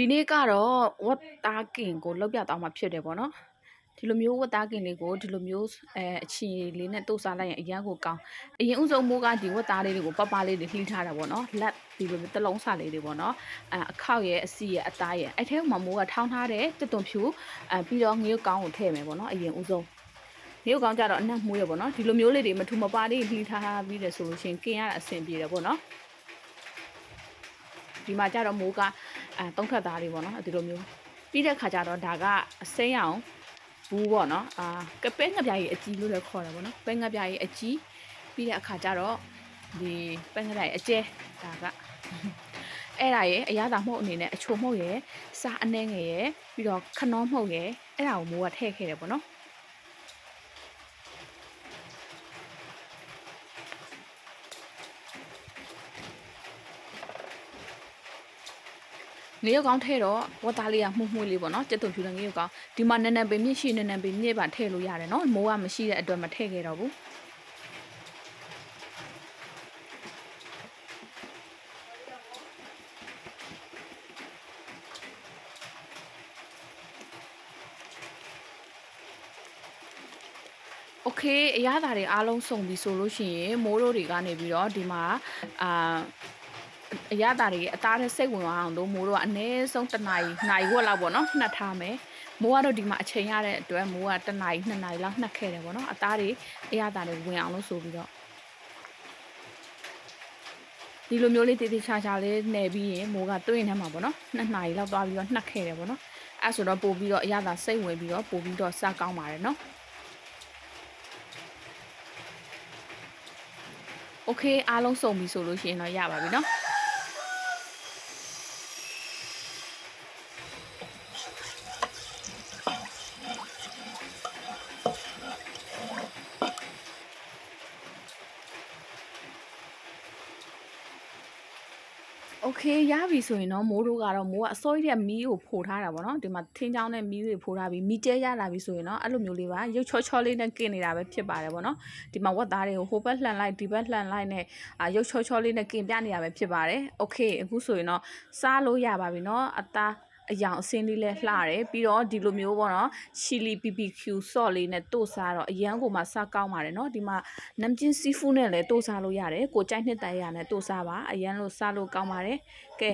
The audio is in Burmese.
ဒီနေ့ကတော့ဝတ်သားကင်ကိုလောက်ပြသွားမှာဖြစ်တယ်ပေါ့နော်ဒီလိုမျိုးဝတ်သားကင်လေးကိုဒီလိုမျိုးအဲအချီလေးနဲ့တုတ်စားလိုက်ရင်အရန်ကိုကောင်းအရင်ဥဆုံးမိုးကဒီဝတ်သားလေးတွေကိုပပလေးတွေလှီးထားတာပေါ့နော်လက်ဒီလိုမျိုးတစ်လုံးစားလေးတွေပေါ့နော်အဲအခောက်ရဲ့အစီရဲ့အသားရဲ့အဲ့ထဲမှာမိုးကထောင်းထားတဲ့တက်သွန်ဖြူအဲပြီးတော့ငရုတ်ကောင်းကိုထည့်မယ်ပေါ့နော်အရင်ဥဆုံးငရုတ်ကောင်းကြတော့အနက်မှုရပေါ့နော်ဒီလိုမျိုးလေးတွေမထူမပါလေးလှီးထားပြီးတယ်ဆိုလို့ရှိရင်ကင်ရတာအဆင်ပြေတယ်ပေါ့နော်ဒီမှာကြတော့မိုးက အဲသုံးထပ်သားလေးပေါ့နော်ဒီလိုမျိုးပြီးတဲ့ခါကျတော့ဒါကအစိမ်းအောင်ဘူးပေါ့နော်အာကပဲငပြားကြီးအကြီးလို့လည်းခေါ်တာပေါ့နော်ပဲငပြားကြီးအကြီးပြီးတဲ့အခါကျတော့ဒီပဲငပြားကြီးအကျဲဒါကအဲ့ဒါရဲ့အရသာမှုတ်အနေနဲ့အချိုမှုတ်ရဲ့စားအနှဲငယ်ရဲ့ပြီးတော့ခနောမှုတ်ရဲ့အဲ့ဒါကိုမိုးကထည့်ခဲ့တယ်ပေါ့နော် ငရုတ်ကောင်းထဲတော့ဝတ်သားလေးကမှုန့်မှုန့်လေးပေါ့နော်ကျက်သွန်ဖြူတဲ့ငရုတ်ကောင်းဒီမှာနန်းနန်းပင်မြင့်ရှိနန်းနန်းပင်မြင့်ပါထည့်လို့ရတယ်နော်မိုးကမရှိတဲ့အတွက်မထည့်ခဲ့တော့ဘူးโอเคအရသာတွေအားလုံးစုံပြီဆိုလို့ရှိရင်မိုးတို့တွေကနေပြီးတော့ဒီမှာအာ အရသာတွေအသားနဲ့စိတ်ဝင်သွားအောင်လို့မိုးတို့ကအနည်းဆုံးတစ်နာရီနိုင်ဝက်လောက်ပေါ့နော်နှက်ထားမယ်မိုးကတော့ဒီမှာအချိန်ရတဲ့အတွက်မိုးကတစ်နာရီနှစ်နာရီလောက်နှက်ခဲ့တယ်ပေါ့နော်အသားတွေအရသာတွေဝင်အောင်လို့ဆိုပြီးတော့ဒီလိုမျိုးလေးတေးသေးချာချာလေးနှယ်ပြီးရင်မိုးကတွင်းထဲမှာပေါ့နော်နှစ်နာရီလောက်သွားပြီးတော့နှက်ခဲ့တယ်ပေါ့နော်အဲဆိုတော့ပို့ပြီးတော့အရသာစိတ်ဝင်ပြီးတော့ပို့ပြီးတော့စကောင်းပါတယ်နော် โอเคအားလုံးစုံပြီဆိုလို့ရှိရင်တော့ရပါပြီเนาะ โอเคရပြီဆိုရင်တော့မိုးတို့ကတော့မိုးကအစိုးရတဲ့မီးကိုဖိုထားတာပေါ့နော်ဒီမှာထင်းချောင်းနဲ့မီးတွေဖိုထားပြီးမီးကျဲရလာပြီဆိုရင်တော့အဲ့လိုမျိုးလေးပါရုပ်ချောချောလေးနဲ့กินနေတာပဲဖြစ်ပါတယ်ပေါ့နော်ဒီမှာဝက်သားတွေကိုဟိုဘက်လှန်လိုက်ဒီဘက်လှန်လိုက်နဲ့အာရုပ်ချောချောလေးနဲ့กินပြနေတာပဲဖြစ်ပါတယ်โอเคအခုဆိုရင်တော့စားလို့ရပါပြီเนาะအသား အယောင်အစင်းလေးလဲလှတယ်ပြီးတော့ဒီလိုမျိုးပေါ့နော်ရှီလီ BBQ ဆော့လေးနဲ့တို့စားတော့အရန်ကိုမှစကောင်းပါတယ်နော်ဒီမှာနမ်ကျင်စီဖူးနဲ့လည်းတို့စားလို့ရတယ်ကိုကြိုက်နှစ်တိုင်ရနဲ့တို့စားပါအရန်လို့စားလို့ကောင်းပါတယ်ကဲ